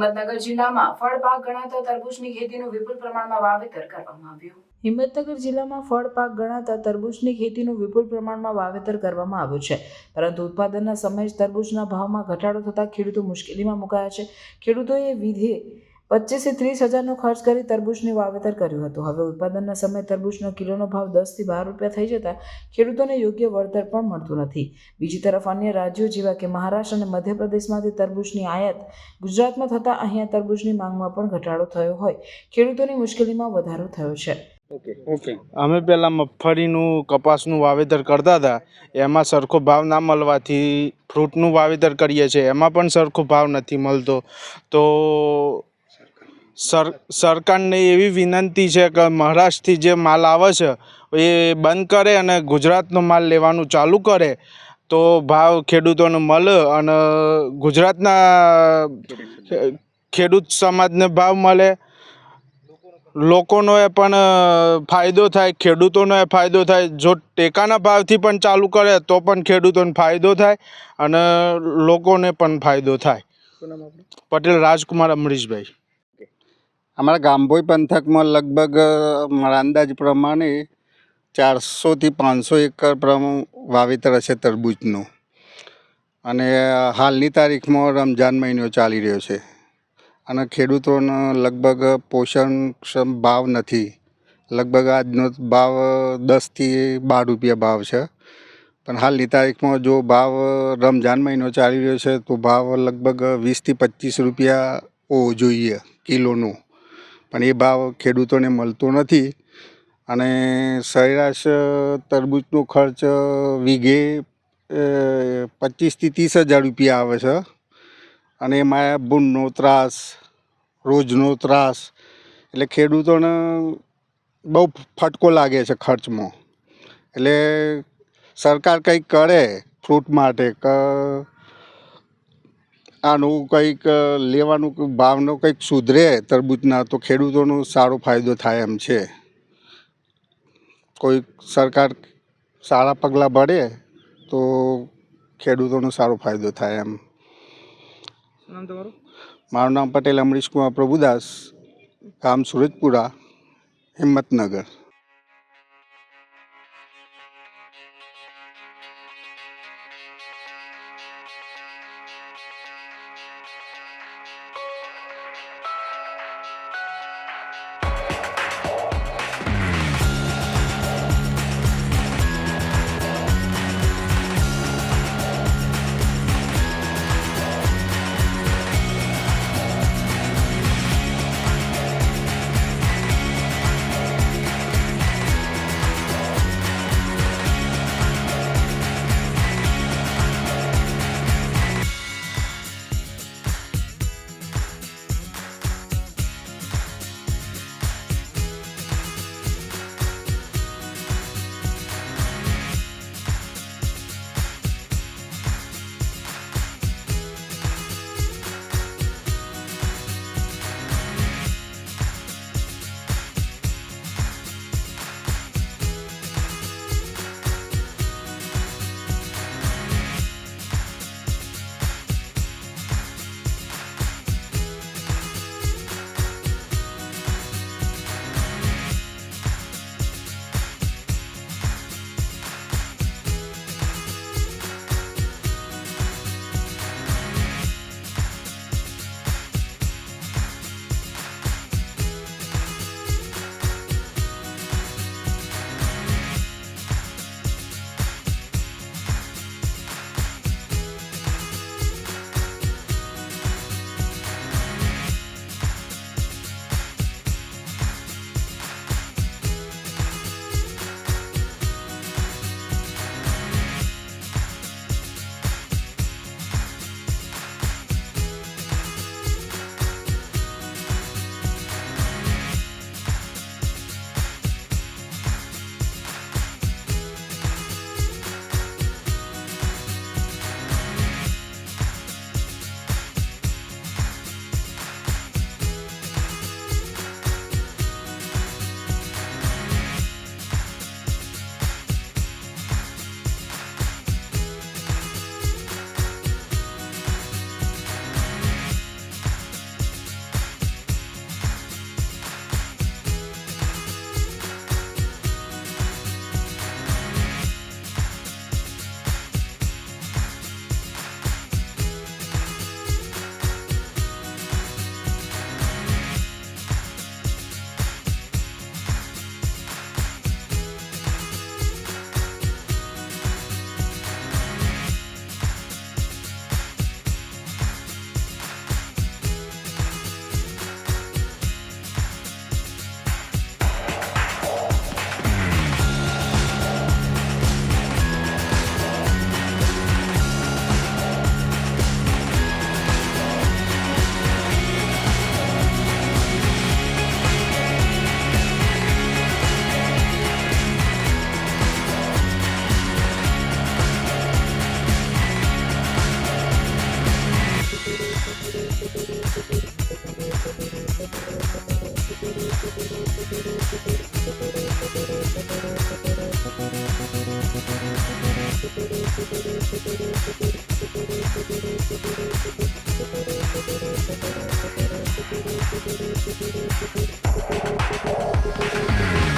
હિંમતનગર જિલ્લામાં ફળ પાક ગણાતા તરબૂચની ખેતીનું વિપુલ પ્રમાણમાં વાવેતર કરવામાં આવ્યું. હિંમતનગર જિલ્લામાં ફળ પાક ગણાતા તરબૂચની ખેતીનું વિપુલ પ્રમાણમાં વાવેતર કરવામાં આવ્યું છે. પરંતુ ઉત્પાદનના સમયે જ તરબૂચના ભાવમાં ઘટાડો થતાં ખેડૂતો મુશ્કેલીમાં મુકાયા છે. ખેડૂતોએ વિધે પચીસથી ત્રીસ હજારનો ખર્ચ કરી તરબૂચની વાવેતર કર્યું હતું. હવે ઉત્પાદનના સમયે તરબૂચનો કિલોનો ભાવ દસથી બાર રૂપિયા થઈ જતાં ખેડૂતોને યોગ્ય વળતર પણ મળતું નથી. બીજી તરફ અન્ય રાજ્યો જેવા કે મહારાષ્ટ્ર અને મધ્યપ્રદેશમાંથી તરબૂચની આયાત ગુજરાતમાં થતાં અહીંયા તરબૂચની માંગમાં પણ ઘટાડો થયો હોય. ખેડૂતોની મુશ્કેલીમાં વધારો થયો છે. ઓકે ઓકે અમે પહેલાં મગફળીનું કપાસનું વાવેતર કરતા હતા. એમાં સરખો ભાવ ના મળવાથી ફ્રૂટનું વાવેતર કરીએ છીએ. એમાં પણ સરખો ભાવ નથી મળતો. તો સર સરકારને એવી વિનંતી છે કે મહારાષ્ટ્રથી જે માલ આવે છે એ બંધ કરે અને ગુજરાતનો માલ લેવાનું ચાલુ કરે. તો ભાવ ખેડૂતોને મળે અને ગુજરાતના ખેડૂત સમાજને ભાવ મળે લોકોનો એ પણ ફાયદો થાય ખેડૂતોનો એ ફાયદો થાય. જો ટેકાના ભાવથી પણ ચાલુ કરે તો પણ ખેડૂતોને ફાયદો થાય અને લોકોને પણ ફાયદો થાય. પટેલ રાજકુમાર અમરીશભાઈ. અમારા ગામભોઈ પંથકમાં લગભગ મારા અંદાજ પ્રમાણે ચારસોથી પાંચસો એકર પ્રમાણ વાવેતર હશે તરબૂચનું. અને હાલની તારીખમાં રમજાન મહિનો ચાલી રહ્યો છે. અને ખેડૂતોનો લગભગ પોષણક્ષમ ભાવ નથી. લગભગ આજનો ભાવ દસથી બાર રૂપિયા ભાવ છે. પણ હાલની તારીખમાં જો ભાવ રમજાન મહિનો ચાલી રહ્યો છે, તો ભાવ લગભગ વીસથી પચીસ રૂપિયા હોવો જોઈએ કિલોનો. પણ એ ભાવ ખેડૂતોને મળતો નથી. અને સરેરાશ તરબૂચનો ખર્ચ વીઘે પચીસથી ત્રીસ હજાર રૂપિયા આવે છે. અને એમાં બૂનનો ત્રાસ, રોજનો ત્રાસ, એટલે ખેડૂતોને બહુ ફટકો લાગે છે ખર્ચમાં. એટલે સરકાર કંઈક કરે ફ્રૂટ માટે, કે આનું કંઈક લેવાનું ભાવનો કંઈક સુધરે તરબૂચના તો ખેડૂતોનો સારો ફાયદો થાય એમ છે. કોઈ સરકાર સારા પગલાં ભરે તો ખેડૂતોનો સારો ફાયદો થાય એમ. મારું નામ પટેલ અમરીશ કુમાર પ્રભુદાસ ગામ સુરજપુરા હિંમતનગર. Thank you.